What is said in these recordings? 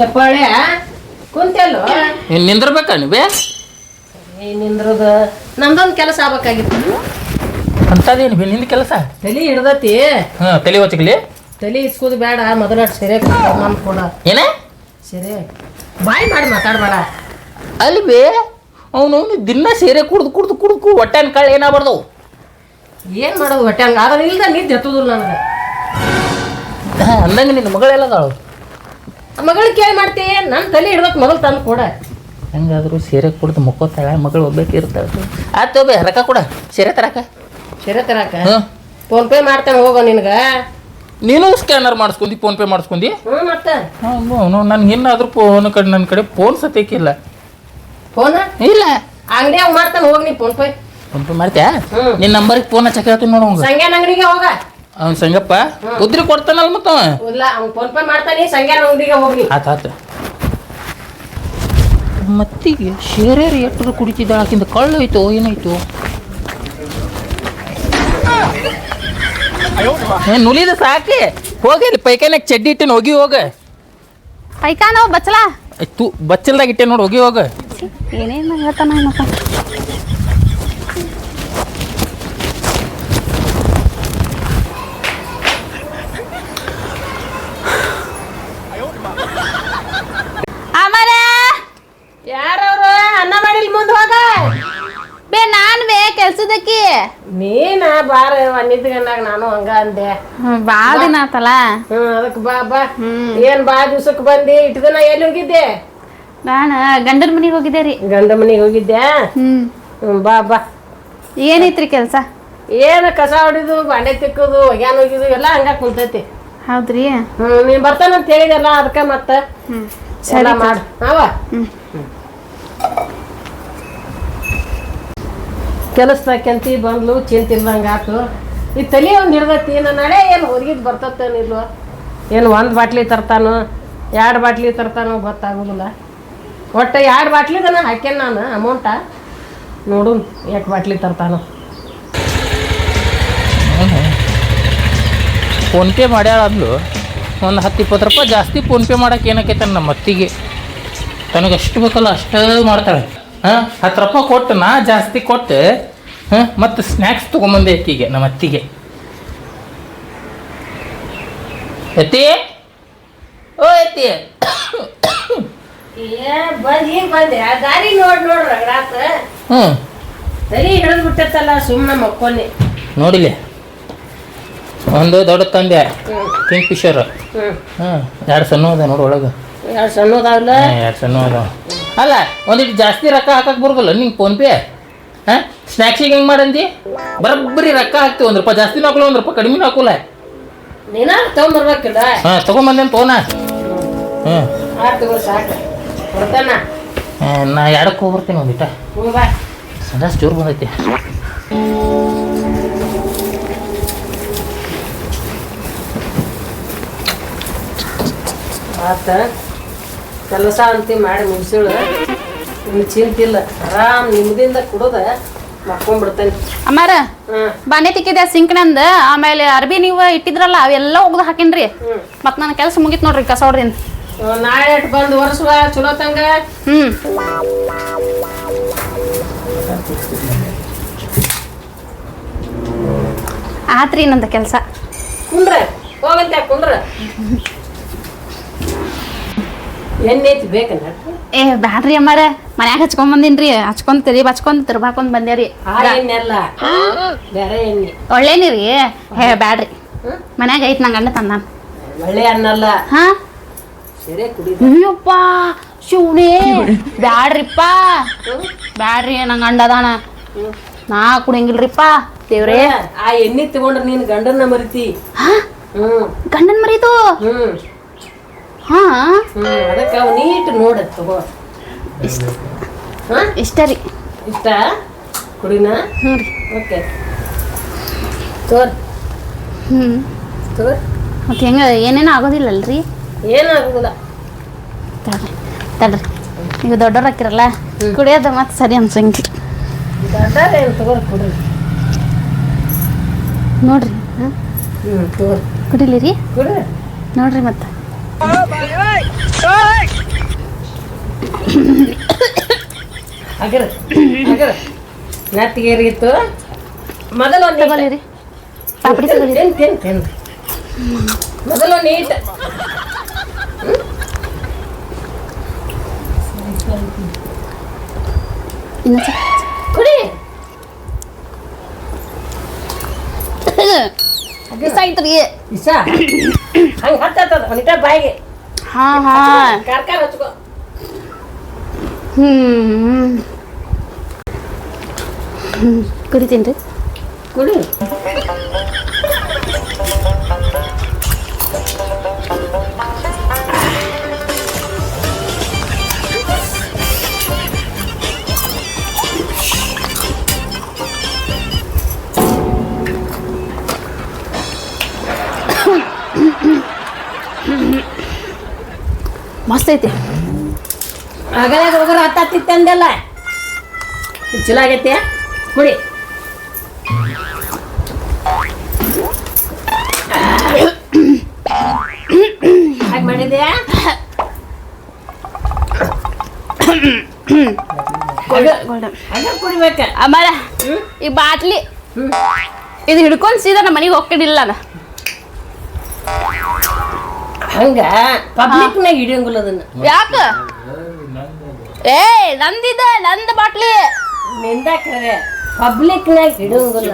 ಯಪ್ಪಾಳೆ ಕುಂತಲ್ಲೋ? ನೀನು ನಿಂದ್ರಬೇಕಾ ನೀವೇ? ನಿಂದ್ರದ. ನಮ್ದೊಂದು ಕೆಲಸ ಆಗ್ಬೇಕಾಗಿತ್ತು. ಅಂತದೇನು ಬಿ ನಿಂದ ಕೆಲಸ? ತಲೆ ಹಿಡ್ದತಿ. ಹಾಂ ತಲೆ ಹೊಚ್ಚಕ್ಲಿ ತಲೆ ಇಸ್ಕೋದು ಬೇಡ ಮೊದಲ ಸೆರೆ ನಾನು ಕೊಡ. ಏನೇ? ಸರಿ. ಬಾಯ್ ಮಾಡಿ ಮಾತಾಡ್ಬೇಡ. ಅಲ್ಲಿ ಬೇ ಅವನು ದಿನ ಸೀರೆ ಕುಡ್ದು ಕುಡ್ದು ಕುಡ್ದು ಹೊಟ್ಟೆನ ಕಾಳು ಏನಾಗ್ಬಾರ್ದವು? ಏನ್ ಮಾಡೋದು ಹೊಟ್ಟೆ ಹಂಗ ಅದ್ರ ಇಲ್ದ ನಿದ್ದೆ ಜತ್ತದ್ರು ನನಗೆ ಹಾಂ ಅಂದಂಗೆ ನಿನ್ನ ಮಗಳೆಲ್ಲದಾಳು ಮಗಳು ಕೇಳಿ ಮಾಡ್ತೀಯ? ನನ್ನ ತಲೆ ಇಡ್ಬೇಕು ಮಗಳು ತಂದು ಕೊಡ. ಹೆಂಗಾದ್ರು ಸೀರೆ ಕುಡ್ದು ಮುಕ್ಕೋತಾಳೆ ಮಗಳು ಒಬ್ಬಾಕಿ ಇರ್ತಾಳೆ ಆಯ್ತು ಬೇ ರೊಕ್ಕ ಕೊಡ. ಸೀರೆ ತರಕ. ಸೀರೆ ತರಾಕ? ಹ್ಞೂ ಫೋನ್ ಪೇ ಮಾಡ್ತಾನೆ ಹೋಗೋ ನಿನಗ. ನೀನು ಸ್ಕ್ಯಾನರ್ ಮಾಡಿಸ್ಕೊಂಡಿ ಫೋನ್ ಪೇ ಮಾಡಿಸ್ಕೊಂಡಿ. ಹ್ಞೂ ನೋ ಹ್ಞೂ ನನ್ಗೆ ಇನ್ನಾದ್ರೂ ಫೋನ್ ಕಡೆ ನನ್ನ ಕಡೆ ಫೋನ್ ಸತ್ಯಕ್ಕಿಲ್ಲ. ಫೋನ್ ಇಲ್ಲ. ಅಂಗಡಿಯಾಗ ಮಾಡ್ತಾನೆ ಹೋಗಿ ನೀ ಫೋನ್ ಪೇ. ಫೋನ್ ಪೇ ಮಾಡ್ತ್ಯಾ. ನಿನ್ನ ನಂಬರ್ಗೆ ಫೋನ್ ಹಚ್ಚಕ್ಕೆ ಹೇಳ್ತೀನಿ ನೋಡು ಸಂಗ್ಯಾನ ಅಂಗಡಿಗೆ ಹೋಗ. ಅವ್ನು ಸಂಗಪ್ಪ? ಉದ್ರಿ ಕೊಡ್ತಾನಲ್ಲ ಮತ್ತ ಅವ? ಇಲ್ಲ ಅವ್ನು ಫೋನ್ ಪೇ ಮಾಡ್ತಾನೆ ಸಂಗ್ಯಾನ ಅಂಗಡಿಗೆ ಹೋಗ್ಲಿ. ಆತ ಆತ. ಮತ್ತಿಗೆ ಶೇರೇರಿ ಎಟ್ಟರು ಕುಡಿತಿದ್ದಾಳ ಆಕಿಂದ ಕಳ್ಳು ಹೋಯ್ತು ಏನಾಯ್ತು? ಏ ನುಲಿದ ಸಾಕಿ? ಹೋಗಿ ಪೈಕಾನ ಚಡ್ಡಿ ಇಟ್ಟಿನ ಹೋಗಿ ಹೋಗ. ಪೈಕಾನ ಬಚ್ಚಲ? ತು ಬಚ್ಚಲ್ದಾಗ ಇಟ್ಟೆ ನೋಡಿ ಹೋಗಿ ಹೋಗ. ಏನೇನು ಹೇಳ್ತಾನ ಏನಪ್ಪ ಮಾಡಿಲ್ ಮುಂದೆ ಹೋಗ. ಬೇ ನಾನ್ ಬೇ ಕೆಲ್ಸದಕ್ಕಿ. ನೀನ ಬಾರ ನಿದ್ಗನ್ನಾಗ ನಾನು ಹಂಗ ಅಂದೆ. ಬಾಳ ದಿನ ಆತಲ್ಲ ಹ್ಮ್ ಅದಕ್ಕೆ ಬಾ ಬಾ. ಏನ್ ಬಾ ದಿವ್ಸಕ್ ಬಂದಿ? ಇಟ್ಟು ದಿನ ಎಲ್ಲಿ ಹೋಗಿದ್ದೆ? ನಾನು ಗಂಡನ ಮನೆಗೆ ಹೋಗಿದ್ದೆ ರೀ. ಗಂಡ ಮನೆಗೆ ಹೋಗಿದ್ದೆ? ಹ್ಮ್. ಹ್ಮ್ ಬಾ ಬಾ. ಏನೈತ್ರಿ ಕೆಲಸ? ಏನು ಕಸ ಹೊಡಿದು ಬಾಂಡೆ ತಿಕ್ಕೋದು ಒಗ್ಯಾನ ಹೋಗಿದು ಎಲ್ಲ ಹಂಗ ಕುಂತೈತಿ. ಹೌದ್ರಿ? ಹ್ಮ್ ನೀನ್ ಬರ್ತಾನಂತ ಹೇಳಿದಲ್ಲ ಅದಕ್ಕ ಮತ್ತ. ಹ್ಮ್. ಎಲ್ಲ ಮಾಡು. ಅವ ಹ್ಮ್. ಕೆಲಸದಾಕೆಂತಿ ಬಂದ್ಲು ಚಿಂತಿಲ್ದಂಗೆ ಆತು. ಈ ತಲೆ ಒಂದು ಹಿಡ್ದತಿ ನನ್ನ ನಡೆ ಏನು ಹೊರಗಿದ್ದು ಬರ್ತತ್ತೇನಿಲ್ವ ಏನು ಒಂದು ಬಾಟ್ಲಿ ತರ್ತಾನೋ, ಎರಡು ಬಾಟ್ಲಿ ತರ್ತಾನೋ ಗೊತ್ತಾಗೋದಿಲ್ಲ. ಒಟ್ಟು ಎರಡು ಬಾಟ್ಲಿದನ ಹಾಕ್ಯನ ನಾನು, ಅಮೌಂಟ? ನೋಡು ಎಷ್ಟು ಬಾಟ್ಲಿ ತರ್ತಾನೋ. ಫೋನ್ಪೇ ಮಾಡ್ಯಾಳ ಒಂದು ಹತ್ತು ಇಪ್ಪತ್ತು ರೂಪಾಯಿ ಜಾಸ್ತಿ ಫೋನ್ಪೇ ಮಾಡೋಕೆ ಏನಕ್ಕೈತೆ ನಮ್ಮ ಅತ್ತಿಗೆ. ತನಗೆ ಅಷ್ಟು ಬೇಕಲ್ಲ, ಅಷ್ಟೇ ಮಾಡ್ತಾಳೆ. ಹಾಂ? ಹತ್ತು ರೂಪಾಯಿ ಕೊಟ್ಟು ನಾ ಜಾಸ್ತಿ ಕೊಟ್ಟು ಹಾಂ? ಮತ್ತು ಸ್ನ್ಯಾಕ್ಸ್ ತೊಗೊಂಬಂದೆ ಅಕ್ಕಿಗೆ ನಮ್ಮ ಅತ್ತಿಗೆ. ಎತ್ತಿ ಓ ಎತ್ತಿ ಬಂದ್ ಈಗ ಬಂದೆ ಆ ದಾರಿ ನೋಡಿ ನೋಡ್ರ ರಗಡಾತ ಹ್ಞೂ. ತಲೆ ಹಿಡಿದು ಬಿಟ್ಟೈತಲ್ಲ ಸುಮ್ಮನೆ ಮಕ್ಕೊನೆ ನೋಡಿಲಿ. ಒಂದು ದೊಡ್ಡ ತಂದೆ ಕಿಂಗ್ ಫಿಶರ್. ಹ್ಞೂ. ಎರಡು ಸಣ್ಣ ಅದ ನೋಡು ಒಳಗೆ. ಎರಡು ಸಣ್ಣದಾವಲ್ಲ ಎರಡು ಸಣ್ಣ ಅದಾವ. ಅಲ್ಲ ಒಂದಿಟ್ಟು ಜಾಸ್ತಿ ರೊಕ್ಕ ಹಾಕಕ್ಕೆ ಬರ್ಬಲ್ಲ ನಿಂಗೆ ಫೋನ್ ಪೇ? ಹಾಂ? ಸ್ನ್ಯಾಕ್ಸಿಗೆ ಹೆಂಗೆ ಮಾಡಂದಿ? ಬರೋಬ್ಬರಿ ರೊಕ್ಕ ಹಾಕ್ತೀವಿ ಒಂದು ರೂಪಾಯಿ ಜಾಸ್ತಿ ಹಾಕಲ್ಲ ಒಂದು ರೂಪಾಯಿ ಕಡಿಮೆ ಹಾಕೋಲ್ಲ ನೀನ ತಗೊಂಬರ್ಬೇಕಿಲ್ಲ ಹಾಂ ತೊಗೊಂಬಂದೇನು ಫೋನ ಹ್ಞೂ ತಗೋ ಸಾಕು. ನಾ ಎರಡಕ್ಕೆ ಹೋಗ್ಬರ್ತೀನಿ ಒಂದಿಟ ಹ್ಞೂ ಬಾ. ಸಂಡಾಸ್ ಜೋರು ಬಂದೈತಿ. ಆತ. ಕೆಲಸ ಅಂತಿ ಮಾಡಿ ಮುಗಿಸಿಳು. ಇನ್ನು ಚಿಂತಿಲ್ಲ. ಆರಾಮ್ ನಿಮ್ದಿಂದ ಕುಡೋದ ಮಕ್ಕೊಂಡ್ಬಿಡ್ತೇನೆ ಅಮ್ಮಾರ ಬಾನೆ ತಿಕ್ಕಿದೆ ಸಿಂಕ್ನಂದ ಆಮೇಲೆ ಅರ್ಬಿ ನೀವು ಇಟ್ಟಿದ್ರಲ್ಲ ಅವೆಲ್ಲ ಒಗ್ದು ಹಾಕಿನ್ರಿ. ಮತ್ತೆ ಮತ್ ನನ್ನ ಕೆಲಸ ಮುಗೀತ್ ನೋಡ್ರಿ ಕಸ ಹೊಡ್ದಿನ್ ನಾಳೆ ಅಟ್ ಬಂದು ವರ್ಷ ಚಲೋ ತಂಗ? ಹ್ಮ್. ಆತ್ರಿ ನಂದ ಕೆಲಸ. ಕುಂದ್ರ ಹೋಗಂತ ಕುಂದ್ರ? ಏ ಬ್ಯಾಡ್ರಿ ಅಮ್ಮಾರ. ಮನ್ಯಾಗ ಹಚ್ಕೊಂಡ್ ಬಂದಿನ್ರಿ. ಹಚ್ಕೊಂಡ್ ತೆರಿ ಹಚ್ಕೊಂಡ್ ತಿರ್ಬಾಕೊಂಡ್ ಬಂದೇರಿ ಆ ಎಣ್ಣೆ ಅಲ್ಲ ಬೇರೆ ಎಣ್ಣೆ. ಒಳ್ಳೇನಿ ರೀ ಹೇ. ಬ್ಯಾಡ್ರಿ? ಮನ್ಯಾಗ ಐತ್ ನಂಗೆ ಅಣ್ಣ ತಂದಾನ ಒಳ್ಳೆ ಹಾ? ಸರಿ ಕುಡಿ ಅಯ್ಯಪ್ಪ ಶಿವನೇ. ಬ್ಯಾಡ್ರಿಪ್ಪ. ಬ್ಯಾಡ್ರಿ ನಂಗೆ ಅಣ್ಣ ಅದಾನ. ನಾ ಕುಡಿಯಂಗಿಲ್ರಿಪ್ಪ ದೇವ್ರೇ. ಆ ಎಣ್ಣೆ ತಗೊಂಡ್ರೆ ನೀನ್ ಗಂಡನ್ನ ಮರಿತಿ. ಹಾ? ಗಂಡನ್ ಮರೀತು ಹ್ಮ್. ಹಾ? ಹ್ಮ್ ಅದಕ್ಕೆ ಅವ್ ನೀಟ್ ನೋಡ ತಗೋ. ಇಷ್ಟ. ಹಾ? ಇಷ್ಟ ರೀ. ಇಷ್ಟ? ಕುಡಿನ? ಹ್ಞೂ ರೀ. ಓಕೆ. ತೋರ್. ಹ್ಞೂ. ತೋರ್. ಮತ್ತೆ ಹೆಂಗ ಏನೇನು ಆಗೋದಿಲ್ಲಲ್ರಿ? ಏನಾಗುದಿಲ್ಲ. ತಡ್ರಿ ತಡ್ರಿ. ಈಗ ದೊಡ್ಡವ್ರು ಹಾಕಿರಲ್ಲ ಕುಡಿಯೋದು ಮತ್ತೆ ಸರಿ ಅನ್ಸಂಗಿಲ್ಲ. ದೊಡ್ಡಾರ ಏನು ತಗೋರ್ ಕುಡ್ರಿ ನೋಡ್ರಿ. ಹಾಂ ಹ್ಮ್ ತಗೋರ್ ಕುಡಿಲಿ ರೀ ಕುಡ್ರಿ ನೋಡ್ರಿ ಮತ್ತೆ. ಅಗರ ಅಗರ ನತ್ತಿಗೇರಿತ್ತು ಮೊದಲು ಒಂದು ತಗೊಳ್ಳಿರಿ ಪಾಪಡಿ ತಗೊಳ್ಳಿ ತಿನ್ ತಿನ್ ತಿನ್ ಮೊದಲು ನೀಟ್ ಇನ್ನೊಂದು ಕುಡಿ ಇಷ್ಟ ಆಯ್ತು ರೀ ಇಸ ಹಂಗೆ ಹತ್ತದ ಒಂದಿಟ ಬಾಯಿಗೆ. ಹಾ ಹಾ. ಕಾರ್ಕಾರ ಹಚ್ಕೋ. ಹ್ಮ್. ಕುಡಿತೀನಿ ರೀ. ಕುಡಿ. ಮಸ್ತ್ ಐತಿ. ಆಗಲೇ ಹೋಗ್ರ ಹತ್ತಿತ್ತು ಅಂದೆಲ್ಲ ಚಲೋ ಆಗೈತಿ. ಕುಡಿ. ಹಾಗೆ ಮಾಡಿದ್ಯಾ? ಈ ಬಾಟ್ಲಿ ಇದು ಹಿಡ್ಕೊಂಡು ಸೀದಾ ನಮ್ಮ ಮನೆಗೆ ಹೋಗ್ತಿಡಿಲ್ಲ ನಾನು. ಹಂಗ? ಪಬ್ಲಿಕ್ನಾಗ ಹಿಡಿಯಂಗಿಲ್ಲ ಅದನ್ನ. ಯಾಕ? ಏ ನಂದಿದ ನಂದ ಬಾಟ್ಲಿ. ನಿಂದ ಕರೆ. ಪಬ್ಲಿಕ್ನಾಗ ಹಿಡಿಯಂಗಿಲ್ಲ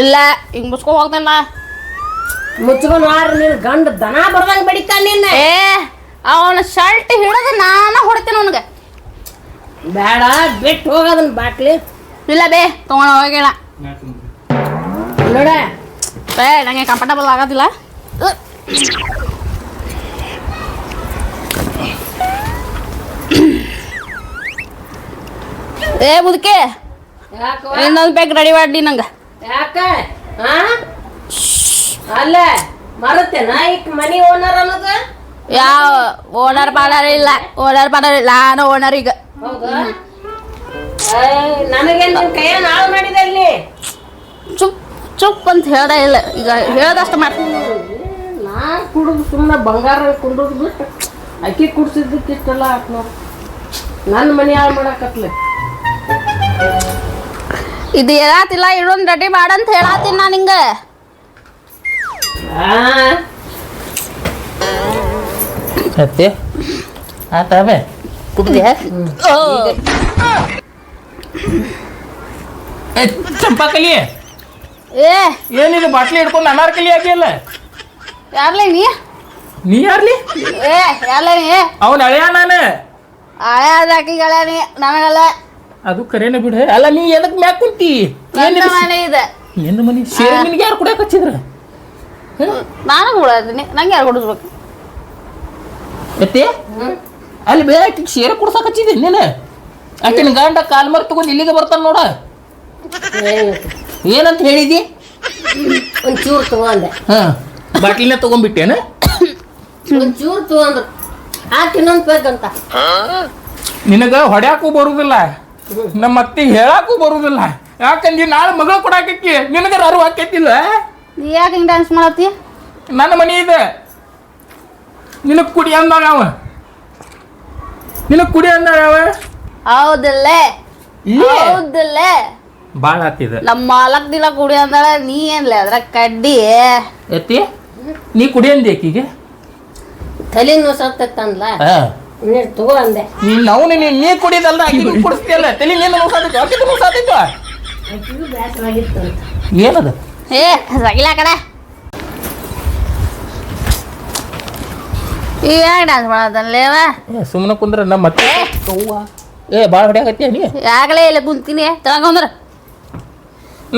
ಇಲ್ಲ ಹಿಂಗ್ ಮುಚ್ಕೊ ಹೋಗ್ತಾನ ಮುಚ್ಕೊಂಡು ಆರ ನೀನ್ ಗಂಡ ದನ ಬರ್ದಂಗ ಬಡಿತಾನ ನಿನ್ನ. ಏ ಅವನ ಶರ್ಟ್ ಹಿಡಿದು ನಾನ ಹೊಡ್ತೇನೆ ಅವನಿಗೆ. ಬೇಡ ಬಿಟ್ಟು ಹೋಗೋದನ್ನ ಬಾಟ್ಲಿ. ಇಲ್ಲ ಬೇ ತಗೊಂಡ ಹೋಗಿಲ್ಲ. ನೋಡ. ಏ ನಂಗೆ ಕಂಫರ್ಟಬಲ್ ಆಗೋದಿಲ್ಲ. ಏ ಮುದುಕೆ ಇನ್ನೊಂದು ಪ್ಯಾಕ್ ರೆಡಿ ಮಾಡಿ ನಂಗೆ. ಯಾಕ? ಅಲ್ಲ ಮರತ್ತೇನ ಈಗ ಮನಿ ಓನರ್ ಅನ್ನೋದು? ಯಾವ ಓನರ್ ಪಾಡರ್ ಇಲ್ಲ. ಓನರ್ ಪಾಡರ್ ಇಲ್ಲ. ನಾನು ಓನರ್ ಈಗ. ನನಗೇನು ನನಗೇನ್ ನಿನ್ ಕೈಯನ್ನ ಹಾಳು ಮಾಡಿದೆ ಅಲ್ಲಿ ಚುಪ್ ಚುಪ್ ಅಂತ ಹೇಳ್ದೆ ಇಲ್ಲ. ಈಗ ಹೇಳ್ದಷ್ಟು ಮಾಡ್ತೀನಿ ನಾ ಕುಡಿದು ಸುಮ್ಮನೆ ಬಂಗಾರ ಕುಡಿದು ಬಿಟ್ಟು ಅಕ್ಕಿ ಕುಡ್ಸಿದ್ದಕ್ಕೆ ಹಾಕ್ನೋ ನನ್ನ ಮನೆ ಹಾಳು ಮಾಡಕತ್ಲೆ. ಇದು ಹೇಳತ್ತಿಲ್ಲ ಇದೊಂದು ರೆಡಿ ಮಾಡಂತ ಹೇಳತ್ತೀನಿ ನಾನು ಹಿಂಗೆ ಅತ್ತೆ ಆತಾವೆ ಕುಡ್ದೆ ಚಂಪಾಕಲಿ ಏ ಏನಿದು ಬಾಟ್ಲಿ ಹಿಡ್ಕೊಂಡು ಅನಾರ್ಕಲಿ ಆಗಿಲ್ಲ ಯಾರ್ಲೆ ನೀ? ನೀ ಯಾರ್ಲಿ? ಏ ಯಾರ್ಲೆ ನೀ? ಅವನ ಹಳೆಯ ನಾನು. ಹಳೆ ಅದಾಕಿಗಳೇ ನೀ ನನಗಲ್ಲ ಅದು ಕರೇನ ಬಿಡು ಅಲ್ಲ ನೀ ಎದಕ್ ಮ್ಯಾಕ್ ಕುಂತಿ? ನನ್ನ ಮನೆ ಇದೆ. ಏನು ಮನೆ ಸೇರಿ ನಿನಗೆ ಯಾರು ಕುಡಿಯಕ್ಕೆ ಹಚ್ಚಿದ್ರ? ನಾನು ಕೊಡತ್ತೀನಿ ನಂಗೆ ಯಾರು ಕೊಡಿಸ್ಬೇಕು? ಎತ್ತಿ ಅಲ್ಲಿ ಬೇರೆ ಆಕಿಗೆ ಸೇರೆ ಕುಡ್ಸಕ್ಕೆ ಹಚ್ಚಿದೆ ನೀನು ಆಕಿನ ಗಂಡ ಕಾಲ್ ಮರ್ ತಗೊಂಡು ಇಲ್ಲಿಗೆ ಬರ್ತಾನ ನೋಡ. ಏನಂತ ಹೇಳಿದಿ? ಒಂದು ಚೂರು ತಗೊಂಡೆ. ಹಾಂ. ಬಾಟ್ಲಿನ ತಗೊಂಡ್ಬಿಟ್ಟೇನ? ಒಂದು ಚೂರು ತಗೊಂಡ್ರು ಆ ತಿನ್ನೊಂದು ಬೇಕಂತ ನಿನಗ ಹೊಡ್ಯಾಕೂ ಬರುದಿಲ್ಲ. ನಮ್ಮ ಅತ್ತಿಗೆ ಹೇಳಕ್ಕೂ ಬರುದಿಲ್ಲ. ಯಾಕಂದ್ರೆ ನಾಳೆ ಮಗಳು ಕೊಡಾಕಿ ನಿನಗ ಅರಿವು ಆಕೈತಿಲ್ಲ? ನೀ ಯಾಕೆ ಹಿಂಗೆ ಡ್ಯಾನ್ಸ್ ಮಾಡತ್ತಿ? ನನ್ನ ಮನೆ ಇದೆ. ನಿನಗ್ ಕುಡಿ ಅಂದಾಗ ಅವ. ನಿನಗ್ ಕುಡಿ ಅಂದಾಗ ಅವ. ಹೌದಲ್ಲೇ. ಇಲ್ಲಿ? ಹೌದಲ್ಲೇ. ಭಾಳ ಆತಿದೆ. ನಮ್ಮ ಮಾಲಕ್ ದಿನ ಕುಡಿ ಅಂದಾಳ ನೀ ಏನ್ಲೆ ಅದ್ರ ಕಡ್ಡಿ? ಎತ್ತಿ? ನೀ ಕುಡಿ ಅಂದಿ ಆಕಿಗೆ? ತಲೆ ನೋಸತ್ತಂದ್ಲ ಹಾ ನೀನು ತಗೋ ಅಂದೆ. ನೀನ್ ನಾವು ನೀ ನೀ ಕುಡಿದಲ್ಲ ಆಕಿಗೂ ಕುಡಿಸ್ತಿಯಲ್ಲ? ತಲೆ ನೀನು ನೋಸಾತಿತ್ತು ಆಕಿಗೂ ನೋಸಾತಿತ್ತು ಆಕಿಗೂ ಬೇಸರಾಗಿತ್ತು ಅಂತ. ಏನದ? ಏ ರಗಿಲ ಕಡೆ. ಈಗ ಯಾಕೆ ಡ್ಯಾನ್ಸ್ ಮಾಡತ್ತಲ್ಲೇವ ಸುಮ್ಮನೆ ಕುಂದ್ರ ನಮ್ಮ ಮತ್ತೆ ಏ. ಬಾಳ ಹೊಡ್ಯಾಕತ್ತೀಯ ನೀ? ಆಗಲೇ ಇಲ್ಲ ಕುಂತೀನಿ ತಗೊಂಡ್ರ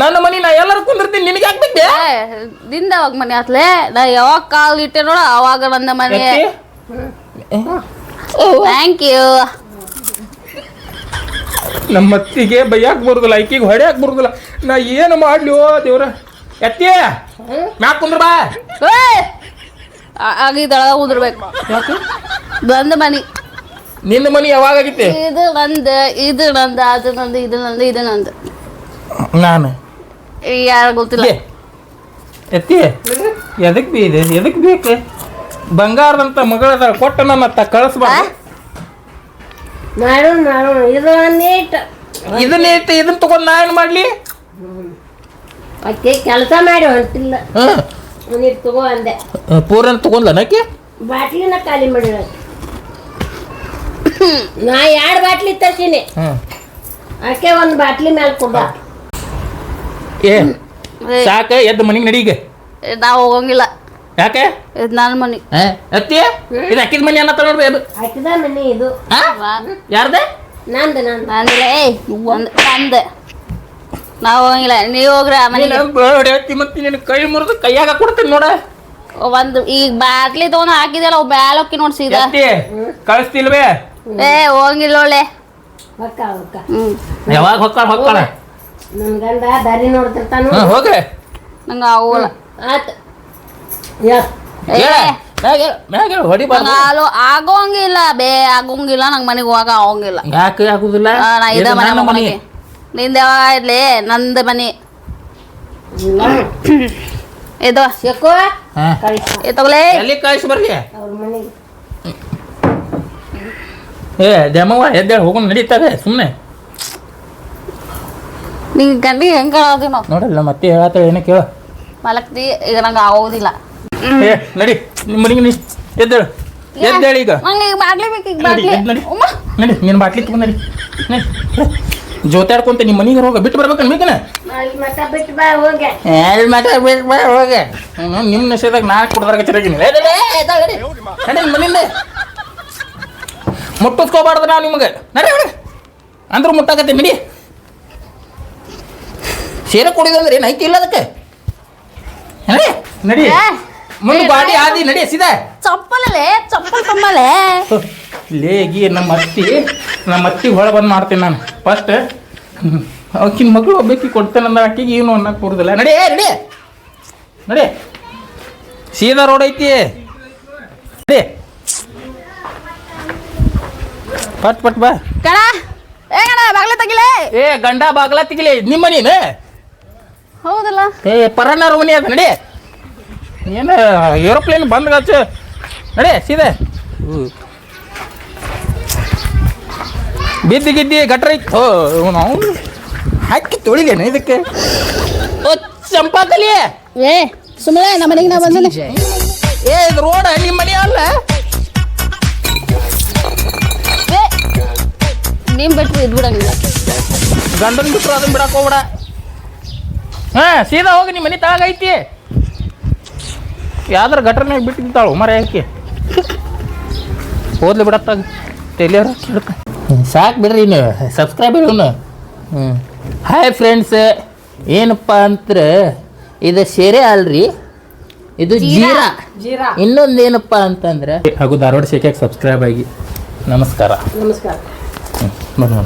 ನನ್ನ ಮನಿ ನಾ ಎಲ್ಲರೂ ಕುಂದಿರ್ತೀನಿ ನಿನಗೆ ಬಿದ್ದೆ? ದಿಂದ ಅವಾಗ ಮನೆ ಆತ್ಲೆ? ನಾ ಯಾವಾಗ ಕಾಲ್ ಇಟ್ಟೆ ನೋಡ ಅವಾಗ ಬಂದ ಮನೆ. ಥ್ಯಾಂಕ್ ಯು ನಮ್ಮ ಅತ್ತಿಗೆ ಬೈಯಾಕ್ ಬರುದಿಲ್ಲ ಆಕಿಗೆ ಹೊಡ್ಯಾಕ್ ಬರುದಿಲ್ಲ. ನಾ ಏನು ಮಾಡ್ಲಿ ಓ ದೇವ್ರ? ಎತ್ತಿ ಮ್ಯಾಕ್ ಕುಂದ್ರ ಬಾ. ಆಗಿದ್ದೊಳಗ ಉದ್ರಬೇಕು ಯಾಕೆ? ಬಂದ ಮನಿ. ನಿನ್ನ ಮನಿ ಯಾವಾಗ ಆಗಿತ್ತೆ? ಇದು ನಂದು ಇದು ನಂದು ಅದು ನಂದು ಇದು ನಂದು ಇದು ನಂದು. ನಾನು? ಯಾರು ಗೊತ್ತಿಲ್ಲ. ಎತ್ತಿ ಎದಕ್ ಬಿ ಇದೆ ಎದಕ್ ಬೇಕು? ಬಂಗಾರದಂತ ಮಗಳದ ಕೊಟ್ಟು ನನ್ನ ತ ಕಳಿಸ್ಬಾರ್ದು. ಮಾಡೋಣ ಇದು ನೀಟ್. ಇದನ್ನ ಐತಿ ಇದನ್ನ ತಗೊಂಡ್ ನಾ ಏನ್ ಮಾಡ್ಲಿ? ಅಕ್ಕಿ ಕೆಲಸ ಮಾಡಿ ಹೊಂಟಿಲ್ಲ. ನೀರು ತಗೋ ಅಂದೆ. ಪೂರನ್ ತಗೊಂಡ್ಲ ನಕ್ಕೆ ಬಾಟ್ಲಿನ ಖಾಲಿ ಮಾಡಿ ನಾ ಎರಡು ಬಾಟ್ಲಿ ತರ್ಸೀನಿ ಅಕ್ಕೆ ಆಕೆ ಒಂದು ಬಾಟ್ಲಿ ಮೇಲೆ ಕೊಡ. ಏ ಸಾಕ ಎದ್ದು ಮನೆಗೆ ನಡೀಗ ನಾವು ಹೋಗಂಗಿಲ್ಲ. ಯಾಕೆ? ಇದು ನನ್ನ ಮನೆ. ಆ, ಅತ್ತಿ ಇದು ಅಕ್ಕಿದ ಮನೆ ಅನ್ನತ್ತ ನೋಡ್ರಿ ಅದು. ಹಾಕಿದ ಮನೆ ಇದು. ಆ? ಯಾರ್ದೆ? ನಂದು ನಂದು. ನಂದಿಲ್ಲ ಏಯ್ ಒಂದು ನಂದೆ. ನಾವು ಹೋಗಂಗಿಲ್ಲ ನೀವು ಹೋಗ್ರಿ ಆ ಮನೆಗೆ. ಅತ್ತಿ ಮತ್ತೆ ನಿನ್ನ ಕೈ ಮುರಿದು ಕೈಯಾಗ ಕೊಡ್ತೀನಿ ನೋಡ. ಒಂದು ಈಗ ಬಾಟ್ಲಿ ತಗೊಂಡ್ ಹಾಕಿದಲ್ಲ ಅವು ಬ್ಯಾಲಕ್ಕಿ ನೋಡಿ ಸೀದಾ. ಎತ್ತಿ ಕಳಿಸ್ತಿಲ್ವೇ? ಏ ಹೋಗಂಗಿಲ್ಲ ಒಳ್ಳೆ. ಹೊಕ್ಕ ಹೊಕ್ಕ. ಹ್ಮ್. ಯಾವಾಗ ಹೊಕ್ಕಾಳ? ಹೊಕ್ಕಾಳ ನನ್ನ ಗಂಡ ದಾರಿ ನೋಡ್ತಿರ್ತಾನು. ಹೋಗ್ರಿ ನಂಗೆ ಆಗೋಲ್ಲ. ಆತ್. ಹೊಡಿಬಾರ್ದು ಆಗೋಂಗಿಲ್ಲ ಬೇ ಆಗೋಂಗಿಲ್ಲ ನಂಗೆ ಮನೆಗೆ ಹೋಗಾಕ ಆಗೋಂಗಿಲ್ಲ. ಯಾಕೆ ಆಗುದಿಲ್ಲ? ನಾ ಇದ ಮನೆ ಮನೆಗೆ. ನಿಂದ ಯಾವಾಗ ಇರ್ಲಿ ನಂದು ಮನೆ. ಇದು. ಶೆಕೋ. ಹಾ. ಕಳಿಸ. ಏ ತಗೊಲೇ ಎಲ್ಲಿ ಕಳಿಸಿ ಬರ್ಲಿ? ಏ ದಮ್ಮವ್ವ ಎದ್ದೇಳಿ ಹೋಗೋಣ ನಡೀತಾರೆ ಸುಮ್ಮನೆ ನಿಂಗೆ ಗಂಡಿಗೆ ಹೆಂಗೆ ನಾವು ನೋಡಲ್ಲ ಮತ್ತೆ ಹೇಳತ್ತ ಏನಕ್ಕೆ ಕೇಳು ಮಲಕ್ತಿ ಈಗ ನಂಗೆ ಆಗೋದಿಲ್ಲ. ಏ ನಡಿ. ನಿಮ್ಮ ಮನೆಗೆ ನೀ ಎದ್ದೇಳು. ಎದ್ದೇಳಿ ಈಗ. ನಡಿ ಎದ್ದು ನಡಿ ನಡಿ. ನಿನ್ನ ಬಾಟ್ಲಿ ತಗೊಂಡ್ ನಡಿ. ನಡಿ. ಜೋತಾಡ್ಕೊಂತ ನಿಮ್ಮ ಮನೆಗೆ ಹೋಗ ಬಿಟ್ಟು ಬರ್ಬೇಕು ಅನ್ಬೇಕನ ಅಲ್ಲಿ ಮಠ ಬಿಟ್ಟು ಬಾ ಹೋಗೆ. ಎಲ್ಲಿ ಹೋಗೆ. ನಿಮ್ಮ ನಶೆದಾಗ ನಾ ಕುಡ್ದಾಗ ಚೆನ್ನಾಗಿ ಮನೆಯಿಂದ. ಮುಟ್ಟಿಸ್ಕೋಬಾರ್ದು ನಾವು ನಿಮಗೆ. ನಡಿ ಹೊರಗೆ ಅಂದ್ರೆ ಮುಟ್ಟಾಕತ್ತೆ ನಡಿ. ಸೀರೆ ಕುಡಿದಂದ್ರೆ ಏನು ಐತಿ ಇಲ್ಲ ಅದಕ್ಕೆ? ನಡಿ ನಡಿ. ಮುಂದೆ ಬಾಡಿ ಆದಿ ನಡಿ ಸೀದಾ ಚಪ್ಪಲೇ ಚಪ್ಪಲ್ ತುಂಬಲೇ ಲೇಗಿ ನಮ್ಮ ಅತ್ತಿ ನಮ್ಮ ಅತ್ತಿ ಹೊಳ ಬಂದು ಮಾಡ್ತೀನಿ ನಾನು. ಫಸ್ಟ್ ಆಕಿನ ಮಗಳು ಒಬ್ಬಾಕಿ ಕೊಡ್ತೇನೆ ಅಂದ್ರೆ ಆಕಿಗೆ ಏನು ಅನ್ನಕ್ಕೆ ಬರುದಿಲ್ಲ. ನಡಿ ನಡಿ. ನಡಿ. ಸೀದಾ ರೋಡ್ ಐತಿ. ನಡಿ. ಪಟ್ ಪಟ್ ಬಾ. ಕಣ. ಏ ಕಣ ಬಾಗ್ಲ ತೆಗಿಲೆ. ಏ ಗಂಡ ಬಾಗ್ಲ ತೆಗಿಲಿ. ನಿಮ್ಮ ನೀನು? ಹೌದಲ್ಲ. ಏ ಪರಣ್ಣ ಮನಿ ಅದ. ನಡಿ. ಏನು ಏರೋಪ್ಲೇನ್ ಬಂದ್ ಗಾಚು ನಡಿ ಸೀದೆ. ಬಿದ್ದಿ ಗಿದ್ದಿ ಗಟ್ರ ಇತ್ತು ನಾವು ಹಾಕಿ ತೊಳಿಲೇನು ಇದಕ್ಕೆ? ಓ ಚಂಪಾಕಲಿ ಏ ಸುಮ್ಮನೆ ನಮ್ಮ ಮನೆಗೆ ನಾ ಬಂದಿನಿ ಏ ಇದು ರೋಡ ನಿಮ್ಮ ಮನೆ ಅಲ್ಲ? ಏ ನಿಮ್ ಬಿಟ್ರಿ ಇದು ಬಿಡಂಗಿಲ್ಲ ಗಂಡನ ಬಿಟ್ರು ಅದನ್ನ ಬಿಡಕ್ ಹೋಗ್ಬೇಡ. ಹಾ ಸೀದಾ ಹೋಗಿ ನಿಮ್ಮ ಮನೆ ತಾಗ ಐತಿ. ಯಾವ್ದಾರ ಘಟನೆ ಬಿಟ್ಟಿದ್ದಾಳು ಮರ ಯಾಕೆ ಓದ್ಲಿ ಬಿಡತ್ತಾಗ ಕೇಳ್ಕ ಸಾಕು ಬಿಡ್ರಿ ಇನ್ನು ಸಬ್ಸ್ಕ್ರೈಬ್ ಇವನು. ಹ್ಞೂ ಹಾಯ್ ಫ್ರೆಂಡ್ಸ್ ಏನಪ್ಪ ಅಂದ್ರೆ ಇದು ಸೇರೆ ಅಲ್ರಿ. ಇದು ಜೀರಾ. ಜೀರಾ. ಇನ್ನೊಂದು ಏನಪ್ಪ ಅಂತಂದ್ರೆ ಹಾಗೂ ಧಾರವಾಡ ಶೇಖಕ್ಕೆ ಸಬ್ಸ್ಕ್ರೈಬ್ ಆಗಿ. ನಮಸ್ಕಾರ. ನಮಸ್ಕಾರ. ಹ್ಞೂ ಬನ್ನಿ